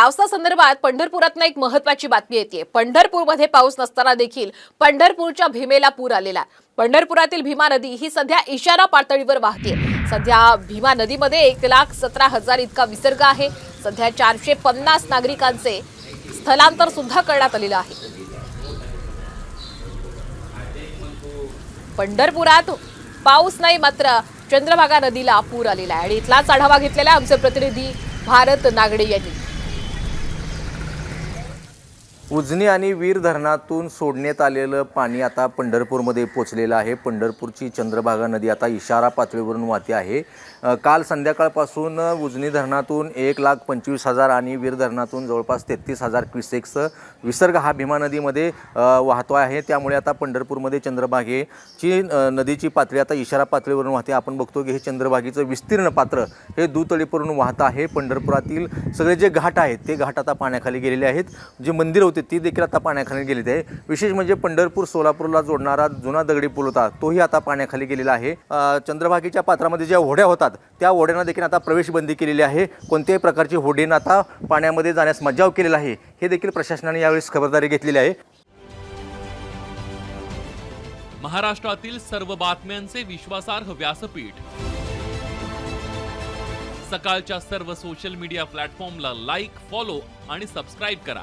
पावसासंदर्भात पंढरपुरात एक महत्वाची बातमी येते पंढरपूरमध्ये पाऊस नसताना देखील पंढरपूरच्या भीमेला पूर आलेला आहे. पंढरपुरातील भीमा नदी ही सध्या इशारा पातळीवर वाहते सध्या भीमा नदीमध्ये एक लाख सतरा हजार इतका विसर्ग आहे. सध्या चारशे पन्नास नागरिकांचे स्थलांतर सुद्धा करण्यात आलेलं आहे. पंढरपुरात पाऊस नाही मात्र चंद्रभागा नदीला पूर आलेला आहे. आणि इथलाच आढावा घेतलेला आहे आमचे प्रतिनिधी भारत नागडे यांनी. उजनी आणि वीर धरणातून सोडण्यात आलेलं पाणी आता पंढरपूरमध्ये पोचलेलं आहे. पंढरपूरची चंद्रभागा नदी आता इशारा पातळीवरून वाहते आहे. काल संध्याकाळपासून उजनी धरणातून एक लाख पंचवीस हजार आणि वीर धरणातून जवळपास तेहतीस हजार क्युसेक्स विसर्ग हा भीमा नदीमध्ये वाहतो आहे. त्यामुळे आता पंढरपूरमध्ये चंद्रभागेची नदीची पातळी आता इशारा पातळीवरून वाहते. आपण बघतो की हे चंद्रभागेचं विस्तीर्ण पात्र हे दुतळीपूरून वाहत आहे. पंढरपुरातील सगळे जे घाट आहेत ते घाट आता पाण्याखाली गेलेले आहेत. जे मंदिर होते ती देखील आता पाण्याखाली गेलेली आहे. विशेष म्हणजे पंढरपूर सोलापूरला जोडणारा जुना दगडी पूल होता तोही आता पाण्याखाली गेलेला आहे. चंद्रभागीच्या चंद्रभागेच्या पात्रामध्ये ज्या होड्या होतात त्या होड्यांना देखील आता प्रवेशबंदी केलेली आहे. कोणत्याही प्रकारची होडीनं आता पाण्यामध्ये जाण्यास मज्जाव केलेला आहे हे देखील प्रशासनाने यावेळेस खबरदारी घेतलेली आहे. महाराष्ट्रातील सर्व बातम्यांचे विश्वासार्ह व्यासपीठ. सकाळच्या सर्व सोशल मीडिया प्लॅटफॉर्मला लाईक फॉलो आणि सबस्क्राईब करा.